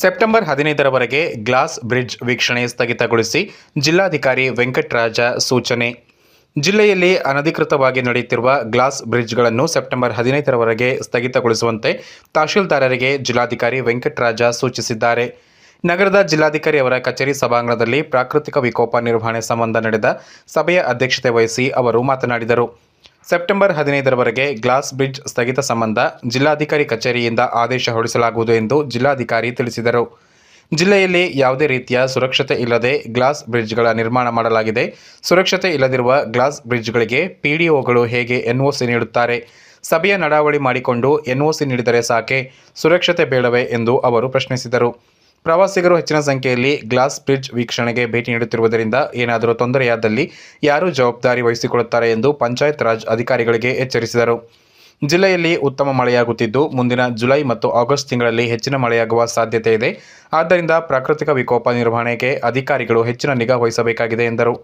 September ಹದಿನೈದರವರೆಗೆ glass bridge ವೀಕ್ಷಣೆ ಸ್ಥಗಿತಗೊಳಿಸಿ ಜಿಲ್ಲಾಧಿಕಾರಿ ವೆಂಕಟರಾಜ ಸೂಚನೆ. ಜಿಲ್ಲೆಯಲ್ಲಿ ಅನಧಿಕೃತವಾಗಿ ನಡೆಯುತ್ತಿರುವ ಗ್ಲಾಸ್ ಬ್ರಿಡ್ಜ್ಗಳನ್ನು ಸೆಪ್ಟೆಂಬರ್ ಹದಿನೈದರವರೆಗೆ ಸ್ಥಗಿತಗೊಳಿಸುವಂತೆ ತಹಶೀಲ್ದಾರರಿಗೆ ಜಿಲ್ಲಾಧಿಕಾರಿ ವೆಂಕಟರಾಜ ಸೂಚಿಸಿದ್ದಾರೆ. ನಗರದ ಜಿಲ್ಲಾಧಿಕಾರಿ ಅವರ ಕಚೇರಿ ಸಭಾಂಗಣದಲ್ಲಿ ಪ್ರಾಕೃತಿಕ ವಿಕೋಪ ನಿರ್ವಹಣೆ ಸಂಬಂಧ ನಡೆದ ಸಭೆಯ ಅಧ್ಯಕ್ಷತೆ ವಹಿಸಿ ಅವರು ಮಾತನಾಡಿದರು. ಸೆಪ್ಟೆಂಬರ್ ಹದಿನೈದರವರೆಗೆ ಗ್ಲಾಸ್ ಬ್ರಿಡ್ಜ್ ಸ್ಥಗಿತ ಸಂಬಂಧ ಜಿಲ್ಲಾಧಿಕಾರಿ ಕಚೇರಿಯಿಂದ ಆದೇಶ ಹೊರಡಿಸಲಾಗುವುದು ಎಂದು ಜಿಲ್ಲಾಧಿಕಾರಿ ತಿಳಿಸಿದರು. ಜಿಲ್ಲೆಯಲ್ಲಿ ಯಾವುದೇ ರೀತಿಯ ಸುರಕ್ಷತೆ ಇಲ್ಲದೆ ಗ್ಲಾಸ್ ಬ್ರಿಡ್ಜ್ಗಳ ನಿರ್ಮಾಣ ಮಾಡಲಾಗಿದೆ. ಸುರಕ್ಷತೆ ಇಲ್ಲದಿರುವ ಗ್ಲಾಸ್ ಬ್ರಿಡ್ಜ್ಗಳಿಗೆ ಪಿಡಿಒಗಳು ಹೇಗೆ ಎನ್ಒಸಿ ನೀಡುತ್ತಾರೆ? ಸಭೆಯ ನಡಾವಳಿ ಮಾಡಿಕೊಂಡು ಎನ್ಒಸಿ ನೀಡಿದರೆ ಸಾಕೆ? ಸುರಕ್ಷತೆ ಬೇಡವೇ ಎಂದು ಅವರು ಪ್ರಶ್ನಿಸಿದರು. ಪ್ರವಾಸಿಗರು ಹೆಚ್ಚಿನ ಸಂಖ್ಯೆಯಲ್ಲಿ ಗ್ಲಾಸ್ ಬ್ರಿಡ್ಜ್ ವೀಕ್ಷಣೆಗೆ ಭೇಟಿ ನೀಡುತ್ತಿರುವುದರಿಂದ ಏನಾದರೂ ತೊಂದರೆಯಾದಲ್ಲಿ ಯಾರು ಜವಾಬ್ದಾರಿ ವಹಿಸಿಕೊಳ್ಳುತ್ತಾರೆ ಎಂದು ಪಂಚಾಯತ್ ರಾಜ್ ಅಧಿಕಾರಿಗಳಿಗೆ ಎಚ್ಚರಿಸಿದರು. ಜಿಲ್ಲೆಯಲ್ಲಿ ಉತ್ತಮ ಮಳೆಯಾಗುತ್ತಿದ್ದು, ಮುಂದಿನ ಜುಲೈ ಮತ್ತು ಆಗಸ್ಟ್ ತಿಂಗಳಲ್ಲಿ ಹೆಚ್ಚಿನ ಮಳೆಯಾಗುವ ಸಾಧ್ಯತೆ ಇದೆ. ಆದ್ದರಿಂದ ಪ್ರಾಕೃತಿಕ ವಿಕೋಪ ನಿರ್ವಹಣೆಗೆ ಅಧಿಕಾರಿಗಳು ಹೆಚ್ಚಿನ ನಿಗಾ ವಹಿಸಬೇಕಾಗಿದೆ ಎಂದರು.